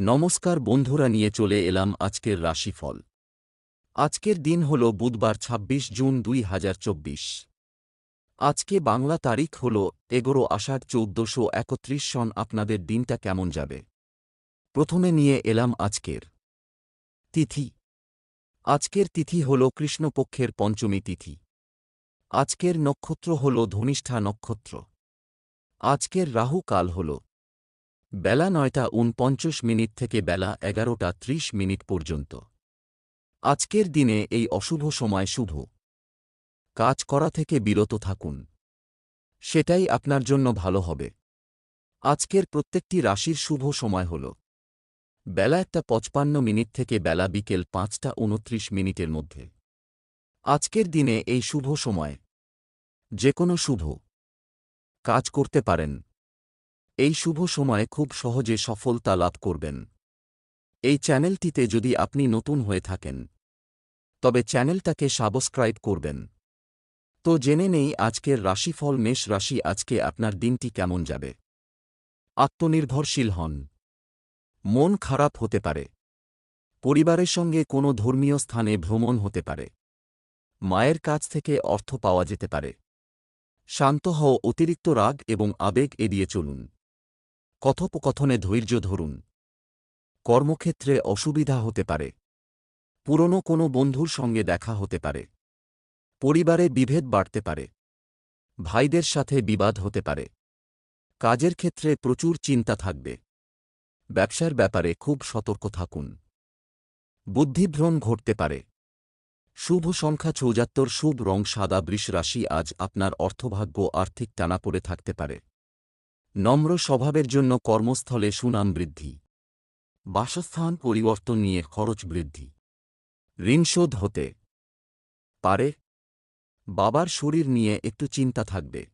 নমস্কার বন্ধুরা, নিয়ে চলে এলাম আজকের রাশিফল। আজকের দিন হল বুধবার ২৬ জুন দুই হাজার চব্বিশ। আজকে বাংলা তারিখ হল এগারো আষাঢ় চৌদ্দশো একত্রিশ সন। আপনাদের দিনটা কেমন যাবে? প্রথমে নিয়ে এলাম আজকের তিথি। আজকের তিথি হল কৃষ্ণপক্ষের পঞ্চমী তিথি। আজকের নক্ষত্র হল ধনিষ্ঠা নক্ষত্র। আজকের রাহু কাল হল বেলা নয়টা উনপঞ্চাশ মিনিট থেকে বেলা এগারোটা ত্রিশ মিনিট পর্যন্ত। আজকের দিনে এই অশুভ সময় শুভ। কাজ করা থেকে বিরত থাকুন। সেটাই আপনার জন্য ভালো হবে। আজকের প্রত্যেকটি রাশির শুভ সময় হল। বেলা একটা পঁচপান্ন মিনিট থেকে বেলা বিকেল পাঁচটা উনত্রিশ মিনিটের মধ্যে। আজকের দিনে এই শুভ সময়। যে কোনো শুভ। কাজ করতে পারেন। এই শুভ সময়ে খুব সহজে সফলতা লাভ করবেন। এই চ্যানেলটিতে যদি আপনি নতুন হয়ে থাকেন, তবে চ্যানেলটাকে সাবস্ক্রাইব করবেন। তো জেনে নেই আজকের রাশিফল, মেষ রাশি আজকে আপনার দিনটি কেমন যাবে। আত্মনির্ভরশীল হন। মন খারাপ হতে পারে। পরিবারের সঙ্গে কোনো ধর্মীয় স্থানে ভ্রমণ হতে পারে। মায়ের কাছ থেকে অর্থ পাওয়া যেতে পারে। শান্ত হও, অতিরিক্ত রাগ এবং আবেগ এড়িয়ে চলুন। কথোপকথনে ধৈর্য ধরুন। কর্মক্ষেত্রে অসুবিধা হতে পারে। পুরনো কোনো বন্ধুর সঙ্গে দেখা হতে পারে। পরিবারে বিভেদ বাড়তে পারে। ভাইদের সাথে বিবাদ হতে পারে। কাজের ক্ষেত্রে প্রচুর চিন্তা থাকবে। ব্যবসার ব্যাপারে খুব সতর্ক থাকুন। বুদ্ধিভ্রম ঘটতে পারে। শুভ সংখ্যা চৌজাত্তর শুভ রং সাদা, বৃষ রাশি আজ আপনার অর্থভাগ্য, আর্থিক টানা পড়ে থাকতে পারে। নম্র স্বভাবের জন্য কর্মস্থলে সুনাম বৃদ্ধি। বাসস্থান পরিবর্তন নিয়ে খরচ বৃদ্ধি। ঋণশোধ হতে পারে। বাবার শরীর নিয়ে একটু চিন্তা থাকবে।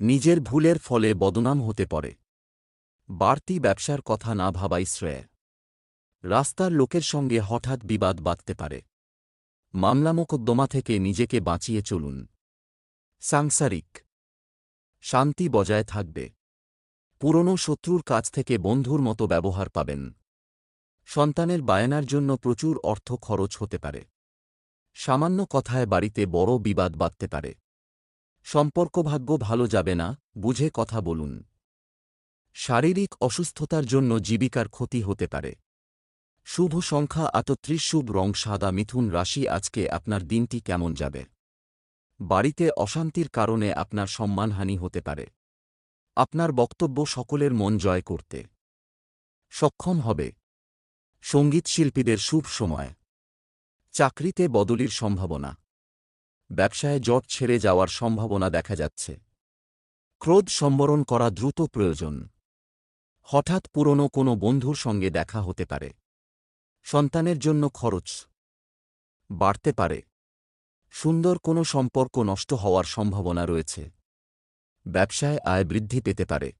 নিজের ভুলের ফলে বদনাম হতে পারে। বাড়তি ব্যবসার কথা না ভাবাই শ্রেয়। রাস্তার লোকের সঙ্গে হঠাৎ বিবাদ বাঁধতে পারে। মামলা মোকদ্দমা থেকে নিজেকে বাঁচিয়ে চলুন। সাংসারিক শান্তি বজায় থাকবে। পুরনো শত্রুর কাছ থেকে বন্ধুর মতো ব্যবহার পাবেন। সন্তানের বায়নার জন্য প্রচুর অর্থ খরচ হতে পারে। সামান্য কথায় বাড়িতে বড় বিবাদ বাঁধতে পারে। সম্পর্কভাগ্য ভালো যাবে না, বুঝে কথা বলুন। শারীরিক অসুস্থতার জন্য জীবিকার ক্ষতি হতে পারে। শুভ সংখ্যা আটত্রিশ, শুভ রং সাদা, মিথুন রাশি, আজকে আপনার দিনটি কেমন যাবে? বাড়িতে অশান্তির কারণে আপনার সম্মানহানি হতে পারে। আপনার বক্তব্য সকলের মন জয় করতে। সক্ষম হবে। সংগীত শিল্পীদের শুভ সময়। চাকরিতে বদলির সম্ভাবনা। ব্যবসায় জট ছেড়ে যাওয়ার সম্ভাবনা দেখা যাচ্ছে। ক্রোধ সম্বরণ করা দ্রুত প্রয়োজন। হঠাৎ পুরনো কোনো বন্ধুর সঙ্গে দেখা হতে পারে। সন্তানের জন্য খরচ। বাড়তে পারে। সুন্দর কোনো সম্পর্ক নষ্ট হওয়ার সম্ভাবনা রয়েছে। ব্যবসায় আয় বৃদ্ধি পেতে পারে।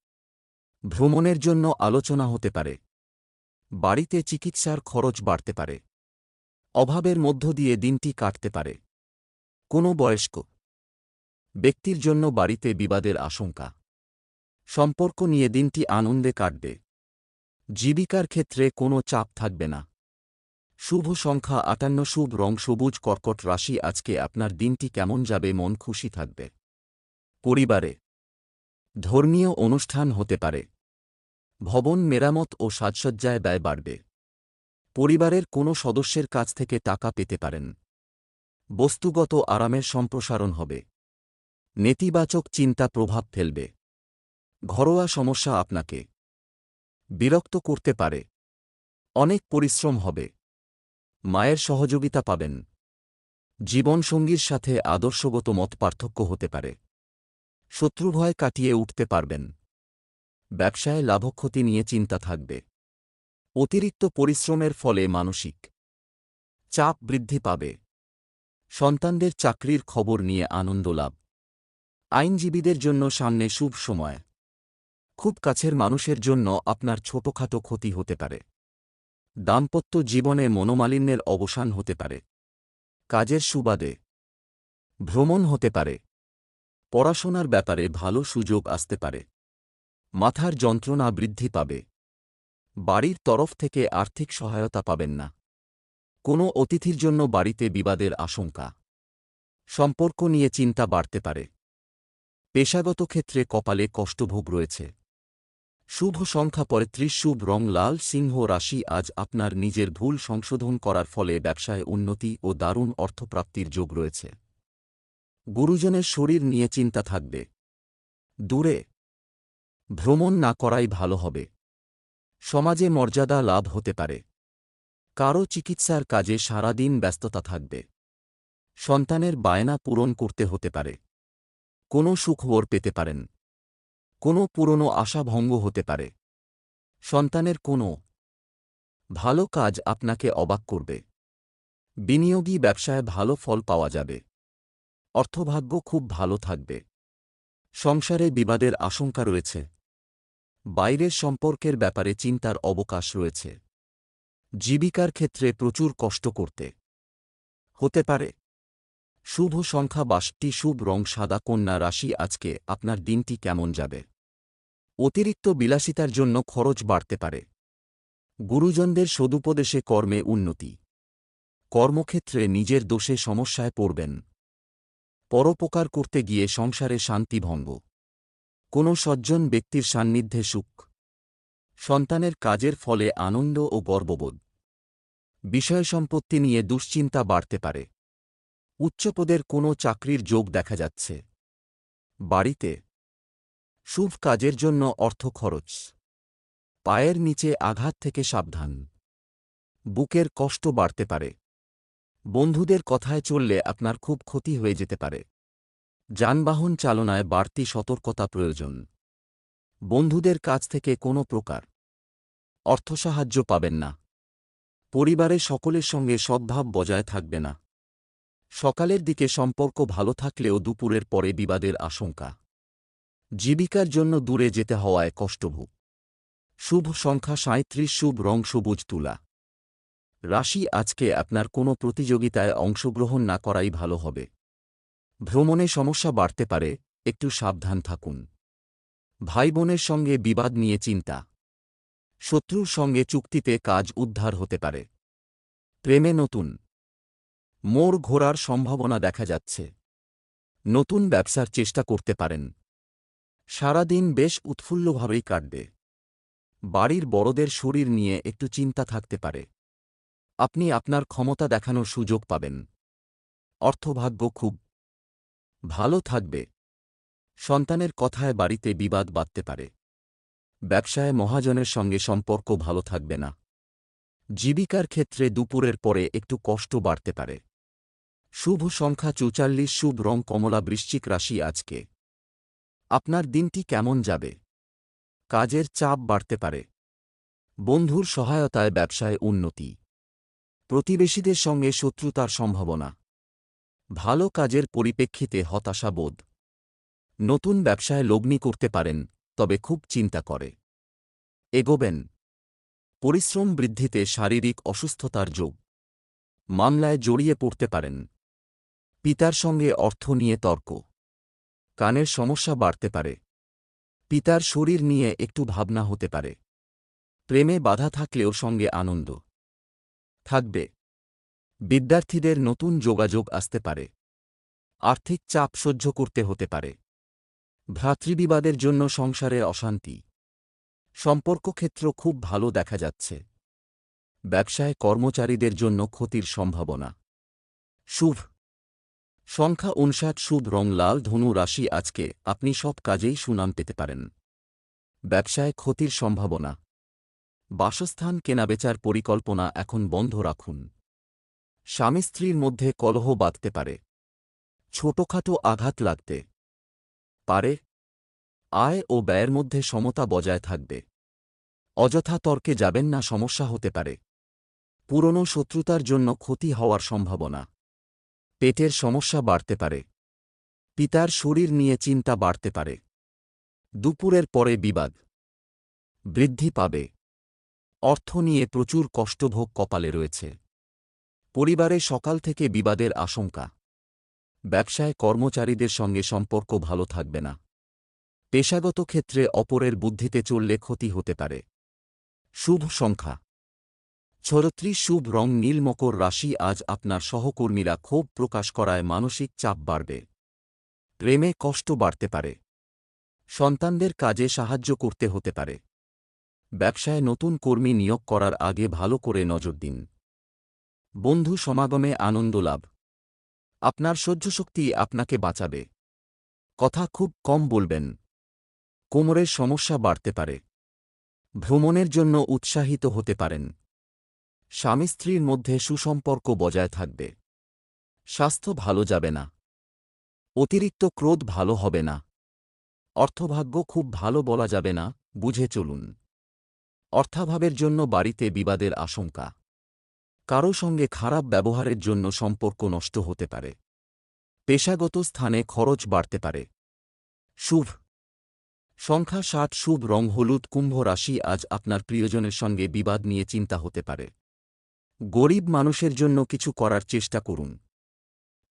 ভ্রমণের জন্য আলোচনা হতে পারে। বাড়িতে চিকিৎসার খরচ বাড়তে পারে। অভাবের মধ্য দিয়ে দিনটি কাটতে পারে। কোনো বয়স্ক ব্যক্তির জন্য বাড়িতে বিবাদের আশঙ্কা। সম্পর্ক নিয়ে দিনটি আনন্দে কাটবে। জীবিকার ক্ষেত্রে কোনো চাপ থাকবে না। শুভ সংখ্যা আটান্ন, শুভ রং, সবুজ কর্কট রাশি, আজকে আপনার দিনটি কেমন যাবে, মন খুশি থাকবে। পরিবারে ধর্মীয় অনুষ্ঠান হতে পারে। ভবন মেরামত ও সাজসজ্জায় ব্যয় বাড়বে। পরিবারের কোনো সদস্যের কাছ থেকে টাকা পেতে পারেন। বস্তুগত আরামের সম্প্রসারণ হবে। নেতিবাচক চিন্তা প্রভাব ফেলবে। ঘরোয়া সমস্যা আপনাকে বিরক্ত করতে পারে। অনেক পরিশ্রম হবে। মায়ের সহযোগিতা পাবেন। জীবনসঙ্গীর সাথে আদর্শগত মত পার্থক্য হতে পারে। শত্রুভয় কাটিয়ে উঠতে পারবেন। ব্যবসায় লাভক্ষতি নিয়ে চিন্তা থাকবে। অতিরিক্ত পরিশ্রমের ফলে মানসিক চাপ বৃদ্ধি পাবে। সন্তানদের চাকরির খবর নিয়ে আনন্দ লাভ। আইনজীবীদের জন্য সামনে শুভ সময়। খুব কাছের মানুষের জন্য আপনার ছোটখাটো ক্ষতি হতে পারে। দাম্পত্য জীবনে মনোমালিন্যের অবসান হতে পারে। কাজের সুবাদে। ভ্রমণ হতে পারে। পড়াশোনার ব্যাপারে ভালো সুযোগ আসতে পারে। মাথার যন্ত্রণা বৃদ্ধি পাবে। বাড়ির তরফ থেকে আর্থিক সহায়তা পাবেন না। কোনো অতিথির জন্য বাড়িতে বিবাদের আশঙ্কা। সম্পর্ক নিয়ে চিন্তা বাড়তে পারে। পেশাগত ক্ষেত্রে কপালে কষ্টভোগ রয়েছে। শুভ সংখ্যা পঁয়ত্রিশ শুভ রং লাল সিংহ রাশি আজ আপনার নিজের ভুল সংশোধন করার ফলে ব্যবসায় উন্নতি ও দারুণ অর্থপ্রাপ্তির যোগ রয়েছে। গুরুজনের শরীর নিয়ে চিন্তা থাকবে। দূরে। ভ্রমণ না করাই ভালো হবে। সমাজে মর্যাদা লাভ হতে পারে। কারও চিকিৎসার কাজে সারাদিন ব্যস্ততা থাকবে। সন্তানের বায়না পূরণ করতে হতে পারে। কোনো সুখবর পেতে পারেন। কোনো পুরনো আশা ভঙ্গ হতে পারে। সন্তানের কোনো ভালো কাজ আপনাকে অবাক করবে। বিনিয়োগী ব্যবসায় ভালো ফল পাওয়া যাবে। অর্থভাগ্য খুব ভালো থাকবে। সংসারে বিবাদের আশঙ্কা রয়েছে। বাইরের সম্পর্কের ব্যাপারে চিন্তার অবকাশ রয়েছে। জীবিকার ক্ষেত্রে প্রচুর কষ্ট করতে হতে পারে। শুভ সংখ্যা বাষট্টি শুভ রং সাদা কন্যা রাশি আজকে আপনার দিনটি কেমন যাবে? অতিরিক্ত বিলাসিতার জন্য খরচ বাড়তে পারে। গুরুজনদের সদুপদেশে কর্মে উন্নতি। কর্মক্ষেত্রে নিজের দোষে সমস্যায় পড়বেন। পরোপকার করতে গিয়ে সংসারে শান্তি ভঙ্গ। কোনো সজ্জন ব্যক্তির সান্নিধ্যে সুখ। সন্তানের কাজের ফলে আনন্দ ও গর্ববোধ। বিষয় সম্পত্তি নিয়ে দুশ্চিন্তা বাড়তে পারে। উচ্চপদের কোনো চাকরির যোগ দেখা যাচ্ছে। বাড়িতে শুভ কাজের জন্য অর্থ খরচ। পায়ের নিচে আঘাত থেকে সাবধান। বুকের কষ্ট বাড়তে পারে। বন্ধুদের কথায় চললে আপনার খুব ক্ষতি হয়ে যেতে পারে। যানবাহন চালনায় বাড়তি সতর্কতা প্রয়োজন। বন্ধুদের কাছ থেকে কোনো প্রকার অর্থসাহায্য পাবেন না। পরিবারে সকলের সঙ্গে সদ্ভাব বজায় থাকবে না। সকালের দিকে সম্পর্ক ভালো থাকলেও দুপুরের পরে বিবাদের আশঙ্কা। জীবিকার জন্য দূরে যেতে হওয়ায় কষ্টভোগ। শুভ সংখ্যা সাঁত্রিশ শুভ রং সবুজ তুলা। রাশি, আজকে আপনার কোনো প্রতিযোগিতায় অংশগ্রহণ না করাই ভালো হবে। ভ্রমণে সমস্যা বাড়তে পারে, একটু সাবধান থাকুন। ভাই বোনের সঙ্গে বিবাদ নিয়ে চিন্তা। শত্রুর সঙ্গে চুক্তিতে কাজ উদ্ধার হতে পারে। প্রেমে নতুন। মোড় ঘোরার সম্ভাবনা দেখা যাচ্ছে। নতুন ব্যবসার চেষ্টা করতে পারেন। সারাদিন বেশ উৎফুল্লভাবেই কাটবে। বাড়ির বড়দের শরীর নিয়ে একটু চিন্তা থাকতে পারে। আপনি আপনার ক্ষমতা দেখানোর সুযোগ পাবেন। অর্থভাগ্য খুব ভালো থাকবে। সন্তানের কথায় বাড়িতে বিবাদ বাঁধতে পারে। ব্যবসায় মহাজনের সঙ্গে সম্পর্ক ভালো থাকবে না। জীবিকার ক্ষেত্রে দুপুরের পরে একটু কষ্ট বাড়তে পারে। শুভ সংখ্যা চৌচাল্লিশ, শুভ রং কমলা বৃশ্চিক রাশি আজকে। আপনার দিনটি কেমন যাবে? কাজের চাপ বাড়তে পারে। বন্ধুর সহায়তায় ব্যবসায় উন্নতি। প্রতিবেশীদের সঙ্গে শত্রুতার সম্ভাবনা। ভালো কাজের পরিপ্রেক্ষিতে হতাশাবোধ নতুন ব্যবসায় লগ্নি করতে পারেন, তবে খুব চিন্তা করে। এগোবেন। পরিশ্রম বৃদ্ধিতে শারীরিক অসুস্থতার যোগ। মামলায় জড়িয়ে পড়তে পারেন। পিতার সঙ্গে অর্থ নিয়ে তর্ক। কানের সমস্যা বাড়তে পারে। পিতার শরীর নিয়ে একটু ভাবনা হতে পারে। প্রেমে বাধা থাকলেও সঙ্গে আনন্দ। থাকবে। বিদ্যার্থীদের নতুন যোগাযোগ আসতে পারে। আর্থিক চাপ সহ্য করতে হতে পারে। ভ্রাতৃবিবাদের জন্য সংসারে অশান্তি। সম্পর্ক ক্ষেত্র খুব ভালো দেখা যাচ্ছে। ব্যবসায় কর্মচারীদের জন্য ক্ষতির সম্ভাবনা। শুভ। সংখ্যা উনষাট শুভ রং লাল ধনু রাশি আজকে আপনি সব কাজেই সুনাম পেতে পারেন। ব্যবসায় ক্ষতির সম্ভাবনা। বাসস্থান কেনাবেচার পরিকল্পনা এখন বন্ধ রাখুন। স্বামী স্ত্রীর মধ্যে কলহ বাঁধতে পারে। ছোটখাটো আঘাত লাগতে পারে। আয় ও ব্যয়ের মধ্যে সমতা বজায় থাকবে। অযথা তর্কে যাবেন না, সমস্যা হতে পারে। পুরনো শত্রুতার জন্য ক্ষতি হওয়ার সম্ভাবনা। পেটের সমস্যা বাড়তে পারে। পিতার শরীর নিয়ে চিন্তা বাড়তে পারে। দুপুরের পরে বিবাদ। বৃদ্ধি পাবে। অর্থ নিয়ে প্রচুর কষ্টভোগ কপালে রয়েছে। পরিবারে সকাল থেকে বিবাদের আশঙ্কা। ব্যবসায় কর্মচারীদের সঙ্গে সম্পর্ক ভালো থাকবে না। পেশাগত ক্ষেত্রে অপরের বুদ্ধিতে চললে ক্ষতি হতে পারে। শুভ সংখ্যা। ছড়ত্রিশ শুভ রং নীল মকর রাশি আজ আপনার সহকর্মীরা ক্ষোভ প্রকাশ করায় মানসিক চাপ বাড়বে। প্রেমে কষ্ট বাড়তে পারে। সন্তানদের কাজে সাহায্য করতে হতে পারে। ব্যবসায় নতুন কর্মী নিয়োগ করার আগে ভালো করে নজর দিন। বন্ধু সমাগমে আনন্দ লাভ। আপনার সহ্যশক্তি আপনাকে বাঁচাবে। কথা খুব কম বলবেন। কোমরের সমস্যা বাড়তে পারে। ভ্রমণের জন্য উৎসাহিত হতে পারেন। স্বামী স্ত্রীর মধ্যে সুসম্পর্ক বজায় থাকবে। স্বাস্থ্য ভালো যাবে না। অতিরিক্ত ক্রোধ ভালো হবে না। অর্থভাগ্য খুব ভালো বলা যাবে না, বুঝে চলুন। অর্থাভাবের জন্য বাড়িতে বিবাদের আশঙ্কা। কারও সঙ্গে খারাপ ব্যবহারের জন্য সম্পর্ক নষ্ট হতে পারে। পেশাগত স্থানে খরচ বাড়তে পারে। শুভ। সংখ্যা ষাট শুভ রং হলুদ কুম্ভ রাশি আজ আপনার প্রিয়জনের সঙ্গে বিবাদ নিয়ে চিন্তা হতে পারে। গরিব মানুষের জন্য কিছু করার চেষ্টা করুন।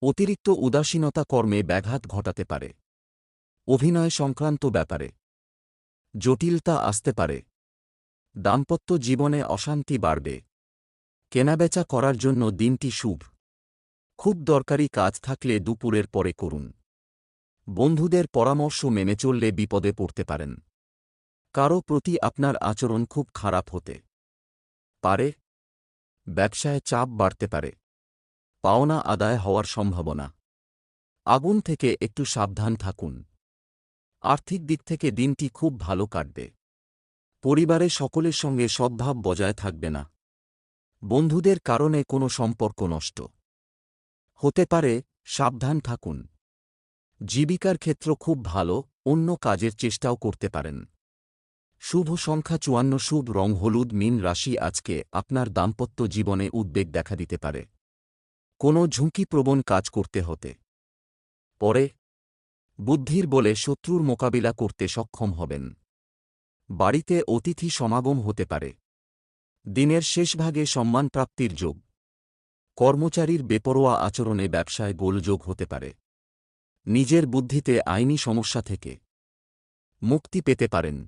অতিরিক্ত উদাসীনতা কর্মে ব্যাঘাত ঘটাতে পারে। অভিনয় সংক্রান্ত ব্যাপারে। জটিলতা আসতে পারে। দাম্পত্য জীবনে অশান্তি বাড়বে। কেনাবেচা করার জন্য দিনটি শুভ। খুব দরকারি কাজ থাকলে দুপুরের পরে করুন। বন্ধুদের পরামর্শ মেনে চললে বিপদে পড়তে পারেন। কারও প্রতি আপনার আচরণ খুব খারাপ হতে পারে। ব্যবসায় চাপ বাড়তে পারে। পাওনা আদায় হওয়ার সম্ভাবনা। আগুন থেকে একটু সাবধান থাকুন। আর্থিক দিক থেকে দিনটি খুব ভালো কাটবে। পরিবারে সকলের সঙ্গে সদ্ভাব বজায় থাকবে না। বন্ধুদের কারণে কোনো সম্পর্ক নষ্ট। হতে পারে, সাবধান থাকুন। জীবিকার ক্ষেত্র খুব ভালো, অন্য কাজের চেষ্টাও করতে পারেন। শুভ সংখ্যা চুয়ান্ন, শুভ রং হলুদ, মিন রাশি আজকে আপনার দাম্পত্য জীবনে উদ্বেগ দেখা দিতে পারে। কোনো ঝুঁকিপ্রবণ কাজ করতে হতে। পরে, বুদ্ধির বলে শত্রুর মোকাবিলা করতে সক্ষম হবেন। বাড়িতে অতিথি সমাগম হতে পারে। দিনের শেষভাগে সম্মানপ্রাপ্তির যোগ। কর্মচারীর বেপরোয়া আচরণে ব্যবসায় গোলযোগ হতে পারে। নিজের বুদ্ধিতে আইনি সমস্যা থেকে মুক্তি পেতে পারেন।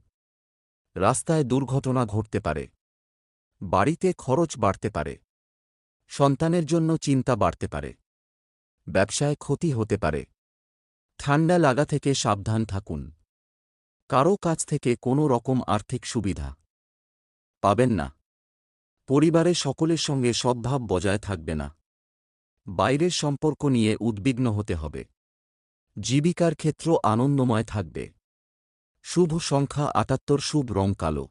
রাস্তায় দুর্ঘটনা ঘটতে পারে। বাড়িতে খরচ বাড়তে পারে। সন্তানের জন্য চিন্তা বাড়তে পারে। ব্যবসায় ক্ষতি হতে পারে। ঠান্ডা লাগা থেকে সাবধান থাকুন। কারও কাছ থেকে কোনো রকম আর্থিক সুবিধা পাবেন না। পরিবারে সকলের সঙ্গে সদ্ভাব বজায় থাকবে না। বাইরের সম্পর্ক নিয়ে উদ্বিগ্ন হতে হবে। জীবিকার ক্ষেত্র আনন্দময় থাকবে। শুভ সংখ্যা আটাত্তর শুভ রং কালো।